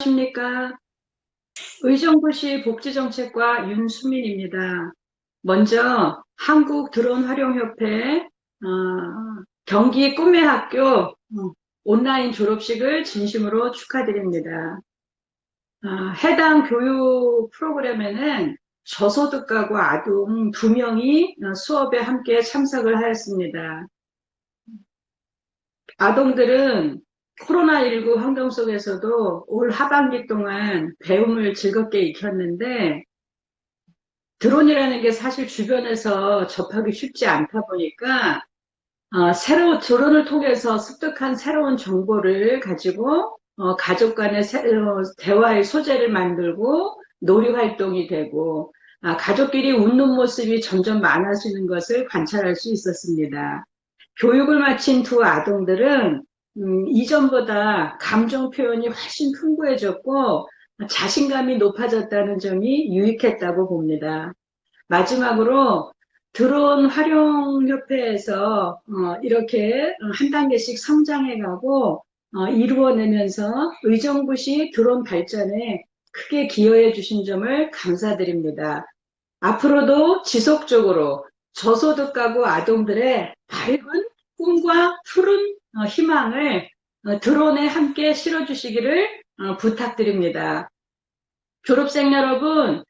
안녕하십니까. 의정부시 복지정책과 윤수민입니다. 먼저 한국 드론 활용협회 어, 경기 꿈의 학교 어, 온라인 졸업식을 진심으로 축하드립니다. 어, 해당 교육 프로그램에는 저소득 가구 아동 두 명이 어, 수업에 함께 참석을 하였습니다. 아동들은 코로나19 환경 속에서도 올 하반기 동안 배움을 즐겁게 익혔는데 드론이라는 게 사실 주변에서 접하기 쉽지 않다 보니까 어, 새로 드론을 통해서 습득한 새로운 정보를 가지고 어, 가족 간의 새- 어, 대화의 소재를 만들고 놀이 활동이 되고 아, 가족끼리 웃는 모습이 점점 많아지는 것을 관찰할 수 있었습니다. 교육을 마친 두 아동들은 음, 이전보다 감정 표현이 훨씬 풍부해졌고 자신감이 높아졌다는 점이 유익했다고 봅니다. 마지막으로 드론 활용협회에서 어, 이렇게 한 단계씩 성장해가고 어, 이루어내면서 의정부시 드론 발전에 크게 기여해 주신 점을 감사드립니다. 앞으로도 지속적으로 저소득 가구 아동들의 밝은 꿈과 푸른 어, 희망을 어, 드론에 함께 실어주시기를 어, 부탁드립니다. 졸업생 여러분,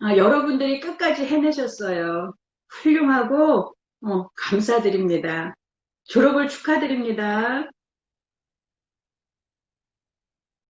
아, 여러분들이 끝까지 해내셨어요. 훌륭하고 어, 감사드립니다. 졸업을 축하드립니다.